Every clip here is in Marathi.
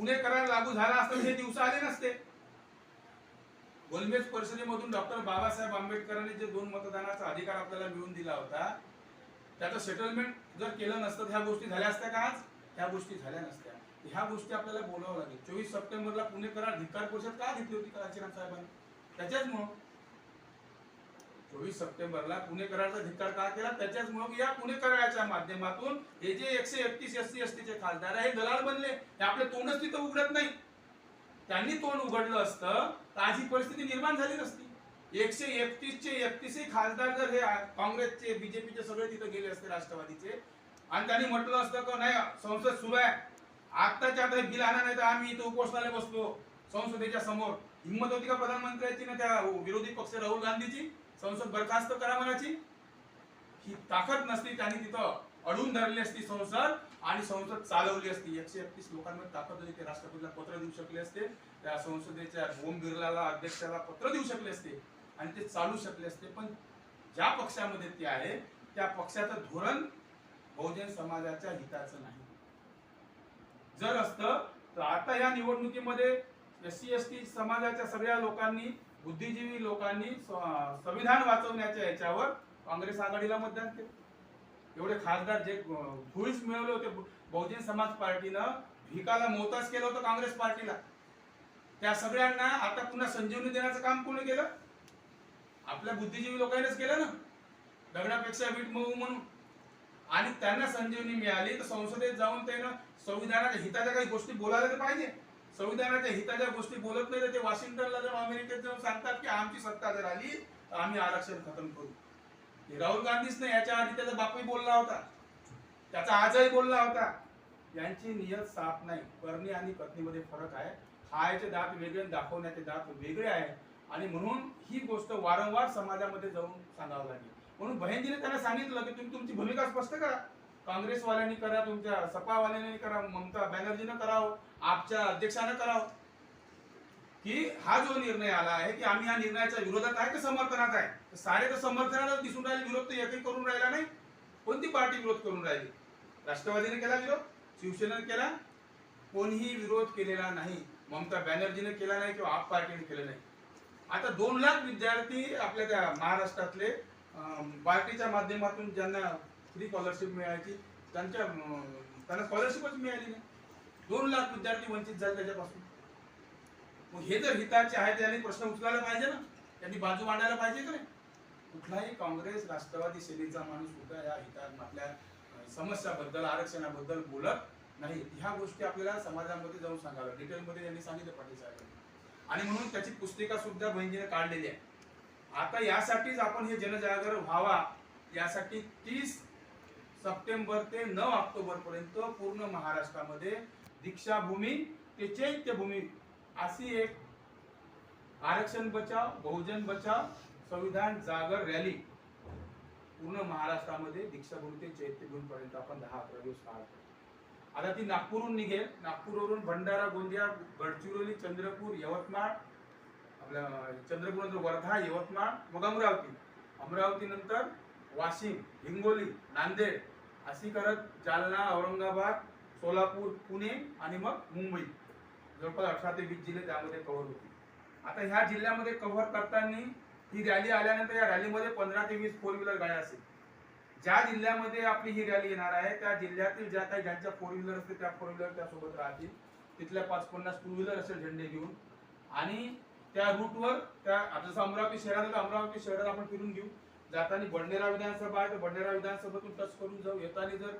पुणे करार लागू झाला असता हे दिवस आले नसते. गोलमेज परिषदेमधून डॉक्टर बाबासाहेब आंबेडकरांनी जे दोन मतदानाचा अधिकार आपल्याला मिळवून दिला होता त्याचं सेटलमेंट जर केलं नसतं तर ह्या गोष्टी झाल्या असत्या का आज? ह्या गोष्टी झाल्या नसत्या. ह्या गोष्टी आपल्याला बोलावं लागेल चोवीस सप्टेंबरला पुणे करार धिक्कार परिषद का घेतली होती काशीराम साहेबांनी? त्याच्याच मग चोवीस सप्टेंबरला पुणेकरांचा धिक्कार का केला? त्याच्याचमुळं या पुणेकराच्या माध्यमातून हे जे एकशे एकतीस एस सी एस टीचे खासदार आहे हे दलाल बनले. हे आपले तोंडच तिथं उघडत नाही. त्यांनी तोंड उघडलं असतं तर आज ही परिस्थिती निर्माण झाली नसती. एकशे एकतीसचे एकतीसही खासदार जर हे काँग्रेसचे बीजेपीचे सगळे तिथे गेले असते राष्ट्रवादीचे. आणि त्यांनी म्हटलं असतं का नाही संसद सुरू आहे. आत्ताच्या आता बिल आणा नाही तर आम्ही इथं उपोषणाला बसतो संसदेच्या समोर. हिंमत होती का प्रधानमंत्र्यांची ना त्या विरोधी पक्ष राहुल गांधीची? संसद बरखास्त करा म्हणाची ही ताकद नसती त्यांनी तिथं अडून धरली असती संसद आणि संसद चालवली असती. एकशे एकतीस लोकांमध्ये ताकद होती ते राष्ट्रपतीला पत्र देऊ शकले असते. त्या संसदेच्या ओम बिर्लाला अध्यक्षाला पत्र देऊ शकले असते आणि ते चालू शकले असते. पण ज्या पक्षामध्ये ते आहे त्या पक्षाचं धोरण बहुजन समाजाच्या हिताचं नाही. जर असतं तर आता या निवडणुकीमध्ये एस सी एस टी समाजाच्या सगळ्या लोकांनी बुद्धिजीवी लोकांनी संविधान वाचवण्याच्या याच्यावर काँग्रेस आघाडीला मतदान केलं. एवढे खासदार जे धुळीस मिळवले होते बहुजन समाज पार्टीनं भिकाला मोहताज केलं होतं काँग्रेस पार्टीला. त्या सगळ्यांना आता पुन्हा संजीवनी देण्याचं काम कोणी केलं? आपल्या बुद्धिजीवी लोकांनीच केलं ना. दगडापेक्षा वीट मऊ म्हणून. आणि त्यांना संजीवनी मिळाली तर संसदेत जाऊन त्यानं संविधानाच्या हिताच्या काही गोष्टी बोलायला तर पाहिजे. संविधानाच्या हिताच्या गोष्टी बोलत नाही तर ते वॉशिंग्टनला जाऊन अमेरिकेत जाऊन सांगतात की आमची सत्ता जर आली तर आम्ही आरक्षण खतम करू. हे राहुल गांधीच नाही याच्या आधी त्याचा बापही बोलला होता. त्याचा आजही बोलला होता. यांची नियत साफ नाही. करणी आणि पत्नीमध्ये फरक आहे. खायचे दात वेगळे दाखवण्याचे दात वेगळे आहे. आणि म्हणून ही गोष्ट वारंवार समाजामध्ये जाऊन सांगावं लागेल. म्हणून बहिणजीने त्यांना सांगितलं की तुम्ही तुमची भूमिका स्पष्ट करा. काँग्रेसवाल्यांनी करा तुमच्या सपावाल्यांनी करा ममता बॅनर्जीनं करावं आपच्या अध्यक्षानं करावं. की हा जो निर्णय आला आहे की आम्ही या निर्णयाच्या विरोधात आहे की समर्थनात आहे? तर सारे तर समर्थनाला दिसून राहिले विरोध तर एकही करून राहिला नाही. कोणती पार्टी विरोध करून राहिली? राष्ट्रवादीने केला विरोध? शिवसेनेने केला? कोणीही विरोध केलेला नाही. ममता बॅनर्जीने केला नाही किंवा आप पार्टीने केलं नाही. आता दोन लाख विद्यार्थी आपल्या त्या महाराष्ट्रातले पार्टीच्या माध्यमातून ज्यांना फ्री स्कॉलरशिप मिळायची? त्यांच्या त्यांना स्कॉलरशिपच मिळाली नाही. दोन लाख विद्यार्थी वंचित झाले त्याच्यापासून. मग हे जर हिताचे आहे त्यांनी प्रश्न उचलायला पाहिजे ना? त्यांनी बाजू मांडायला पाहिजे का नाही? कुठलाही काँग्रेस राष्ट्रवादी सेनेचा माणूस सुद्धा या हितात आपल्या समस्याबद्दल आरक्षणाबद्दल बोलत नाही. ह्या गोष्टी आपल्याला समाजामध्ये जाऊन सांगाव्या डिटेलमध्ये त्यांनी सांगितलं पाटील साहेबांनी. आणि म्हणून त्याची पुस्तिका सुद्धा बहिणीने काढलेली आहे. आता यासाठीच आपण हे जनजागर व्हावा. यासाठी तीस सप्टेंबर ते नऊ ऑक्टोबर पर्यंत पूर्ण महाराष्ट्रामध्ये दीक्षाभूमी ते चैत्यभूमी अशी एक आरक्षण बचाव बहुजन बचाव संविधान जागर रॅली पूर्ण महाराष्ट्रामध्ये दीक्षाभूमी ते चैत्यभूमीपर्यंत आपण दहा अकरा दिवस पाहतो आता ती नागपूरहून निघेल. नागपूरवरून भंडारा गोंदिया गडचिरोली चंद्रपूर यवतमाळ आपल्या चंद्रपूर वर्धा यवतमाळ मग अमरावती. अमरावती नंतर वाशिम हिंगोली नांदेड अशी करत जालना औरंगाबाद सोलापूर पुणे आणि मग मुंबई. जवळपास अठरा ते वीस जिल्हे त्यामध्ये कव्हर होते आता ह्या जिल्ह्यामध्ये कव्हर करताना ही रॅली आल्यानंतर या रॅलीमध्ये पंधरा ते वीस फोर व्हीलर गाड्या असेल. ज्या जिल्ह्यामध्ये आपली ही रॅली येणार आहे त्या जिल्ह्यातील ज्या काही ज्यांच्या फोर व्हीलर असते त्या फोर व्हीलर त्यासोबत राहतील. तिथल्या पाच पन्नास टू व्हीलर असेल झेंडे घेऊन. आणि त्या रूटवर त्या जसं अमरावती शहरात अमरावती शहरात आपण फिरून घेऊ. जाताना बडनेरा विधानसभा आहे तर बंडेरा विधानसभेतून टच करून जाऊ. येताना जर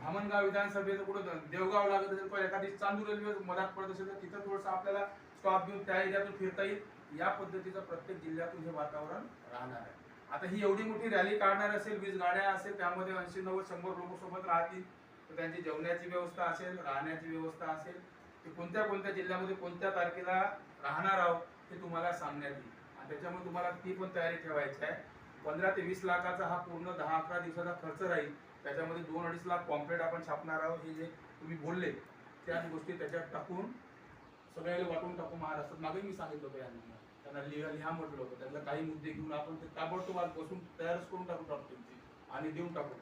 धामणगाव विधानसभेचं कुठं देवगाव लागत असेल किंवा एखादी चांदूर रेल्वे मधात पडत असेल तर तिथं थोडंसं आपल्याला स्टॉप घेऊन त्या एरियातून फिरता येईल. या पद्धतीचं प्रत्येक जिल्ह्यातून हे वातावरण राहणार आहे. आता ही एवढी मोठी रॅली काढणार असेल वीज गाड्या असेल त्यामध्ये ऐंशी नव्वद शंभर लोक सोबत राहतील तर त्यांची जेवण्याची व्यवस्था असेल राहण्याची व्यवस्था असेल ते कोणत्या कोणत्या जिल्ह्यामध्ये कोणत्या तारखेला राहणार आहोत हे तुम्हाला सांगण्यात येईल. आणि त्याच्यामुळे तुम्हाला ती पण तयारी ठेवायची आहे. पंधरा ते वीस लाखाचा हा पूर्ण दहा अकरा दिवसाचा खर्च राहील. त्याच्यामध्ये दोन अडीच लाख पॉम्पलेट आपण छापणार आहोत हे जे तुम्ही बोलले त्या गोष्टी त्याच्यात टाकून सगळ्याला वाटून टाकू महाराष्ट्रात. मागे मी सांगितलं होतं यांना. त्यांना लिहा लिहा म्हटलं होतं. त्यांना काही मुद्दे घेऊन आपण ते ताबडतोब आज बसून तयारच करून टाकू टाकतो आणि देऊन टाकू.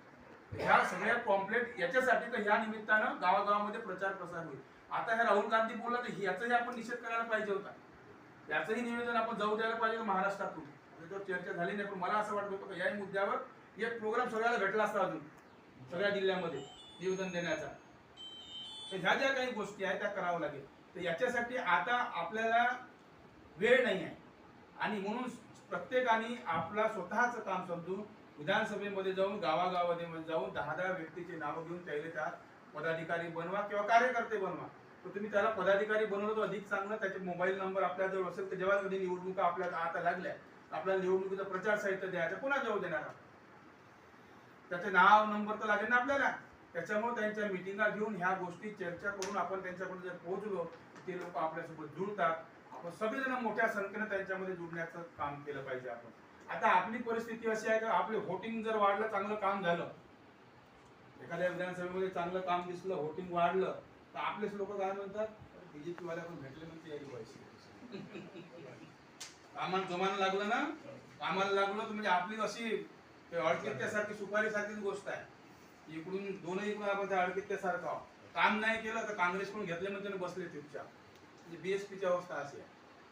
ह्या सगळ्या पॉम्पलेट याच्यासाठी तर ह्या निमित्तानं गावागावामध्ये प्रचार प्रसार होईल. आता हे राहुल गांधी बोलला तर याचाही आपण निषेध करायला पाहिजे होता. याचंही निवेदन आपण जाऊ द्यायला पाहिजे महाराष्ट्रातून. त्याच्यावर चर्चा झाली नाही पण मला असं वाटत होतं याही मुद्द्यावर एक प्रोग्राम सगळ्याला भेटला असता अजून सगळ्या जिल्ह्यामध्ये निवेदन देण्याचा. तर ह्या ज्या काही गोष्टी आहेत त्या करावं लागेल. तर याच्यासाठी आता आपल्याला वेळ नाही आहे आणि म्हणून प्रत्येकाने आपला स्वतःचं काम समजून विधानसभेमध्ये जाऊन गावागावामध्ये जाऊन दहा दहा व्यक्तीचे नावं घेऊन त्याला त्या पदाधिकारी बनवा किंवा कार्यकर्ते बनवा. तर तुम्ही त्याला पदाधिकारी बनवलं तर अधिक चांगलं त्याचे मोबाईल नंबर आपल्याजवळ असेल तर जेव्हा कधी निवडणुका आपल्याला आता लागल्या आपल्याला निवडणुकीचा प्रचार साहित्य द्यायचं कोणा जाऊ देणार त्याचे नाव नंबर तर लागेल ना आपल्याला. त्याच्यामुळे त्यांच्या मिटिंगा घेऊन ह्या गोष्टी चर्चा करून आपण त्यांच्याकडे जर पोहोचलो ते लोक आपल्यासोबत जुळतात. आपण सगळेजण मोठ्या संख्येने त्यांच्यामध्ये जुळण्याचं काम केलं पाहिजे आपण. आता आपली परिस्थिती अशी आहे का आपले व्होटिंग जर वाढलं चांगलं काम झालं. एखाद्या विधानसभेमध्ये चांगलं काम दिसलं व्होटिंग वाढलं तर आपलेच लोक काय म्हणतात? बीजेपी वाल्या पण भेटले म्हणते यायला पाहिजे कामाला जोमानं लागलं ना कामाला लागलं तर म्हणजे आपली अशी अडकित्यासारखी सुपारी सारखीच गोष्ट आहे. इकडून दोनही इकडून आपण त्या अडकित्यासारखं आहोत. काम नाही केलं तर काँग्रेसकडून घेतले म्हणते आणि बसले चुपचाप. म्हणजे पीची अवस्था अशी आहे.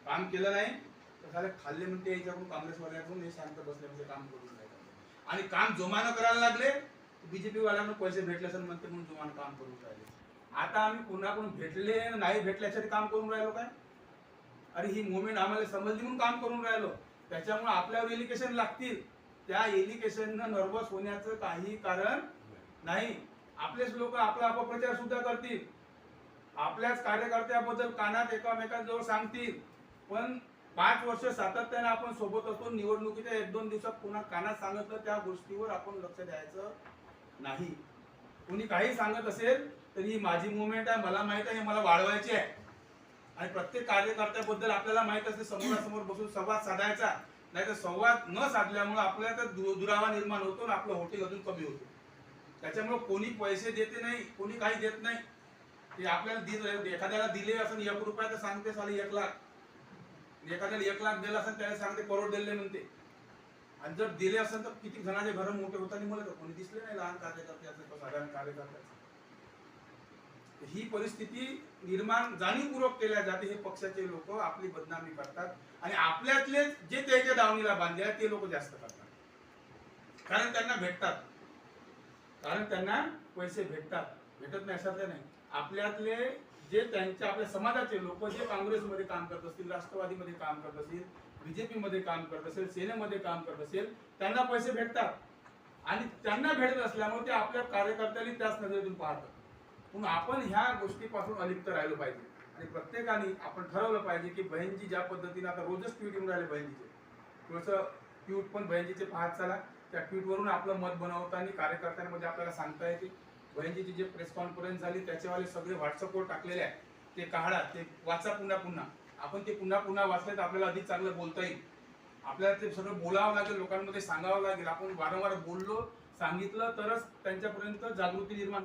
काम केलं नाही तर झालं खाल्ले म्हणते याच्याकडून काँग्रेसवाल्याकडून हे शांत बसले म्हणजे काम करून नाही आणि काम जोमानं करायला लागले बीजेपी वाल्यांना पैसे भेटले असेल म्हणते म्हणून जोमानं काम करून राहिले. आता आम्ही कोणाकडून भेटले नाही भेटल्यासाठी काम करून राहिलो काय? अरे ही मुवमेंट आम्हाला समजली म्हणून काम करून राहिलो. त्याच्यामुळे आपल्यावर एलिकेशन लागतील. त्या एलिकेशननं नर्वस होण्याचं काही कारण नाही. आपलेच लोक आपला अपप्रचार सुद्धा करतील. आपल्याच कार्यकर्त्याबद्दल कानात एकामेकांजवळ सांगतील. पण पाच वर्ष सातत्याने आपण सोबत असतो. निवडणुकीच्या एक दोन दिवसात पुन्हा कानात सांगितलं त्या गोष्टीवर आपण लक्ष द्यायचं नाही. कोणी काही सांगत असेल तरी ही माझी मुवमेंट आहे. मला माहीत आहे हे मला वाढवायची आहे. आणि प्रत्येक कार्यकर्त्याबद्दल आपल्याला माहीत असते समोरासमोर बसून संवाद साधायचा. नाही तर संवाद न साधल्यामुळे आपल्याला तर दुरावा निर्माण होतो आणि आपलं होटिंग अजून कमी होतो. त्याच्यामुळे कोणी पैसे देते नाही कोणी काही देत नाही. ते आपल्याला दिले एखाद्याला दिले असं एक रुपया तर सांगते साली एक लाख. एखाद्याला एक लाख दिला असेल त्याला सांगते करोड दिले म्हणते. आणि जर दिले असेल तर किती जणांचे घर मोठे आणि मला कोणी दिसले नाही लहान कार्यकर्ते किंवा साधारण कार्यकर्त्याचं ही परिस्थिती निर्माण जाणीवपूर्वक केल्या जाते हे पक्षाचे लोक आपली बदनामी करतात. आणि आपल्यातले जे त्याच्या दावणीला बांधले आहेत ते लोक जास्त करतात. कारण त्यांना भेटतात. कारण त्यांना पैसे भेटतात. भेटत नाही असं नाही. आपल्यातले जे त्यांच्या आपल्या समाजाचे लोक जे काँग्रेसमध्ये काम करत असतील राष्ट्रवादीमध्ये काम करत असतील बीजेपी मध्ये काम करत असेल सेनेमध्ये काम करत असेल त्यांना पैसे भेटतात. आणि त्यांना भेटत असल्यामुळे ते आपल्या कार्यकर्त्यांनी त्याच नजरेतून पाहतात. मग आपण ह्या गोष्टीपासून अलिप्त राहिलो पाहिजे. आणि प्रत्येकाने आपण ठरवलं पाहिजे की बहिणजी ज्या पद्धतीने आता रोजच ट्विट येऊन राहिले बहिणीचे. थोडंसं ट्विट पण बहिणजीचे पाहत चला. त्या ट्विटवरून आपलं मत बनवताना कार्यकर्त्यांमध्ये म्हणजे आपल्याला सांगता येते. बहिणजीची जे प्रेस कॉन्फरन्स झाली त्याच्यावाले सगळे व्हॉट्सअपवर टाकलेले आहे ते काढा ते वाचा पुन्हा पुन्हा. आपण ते पुन्हा पुन्हा वाचले तर आपल्याला अधिक चांगलं बोलता येईल. आपल्याला ते सगळं बोलावं लागेल लोकांमध्ये सांगावं लागेल. आपण वारंवार बोललो सांगितलं तरच त्यांच्यापर्यंत जागृती निर्माण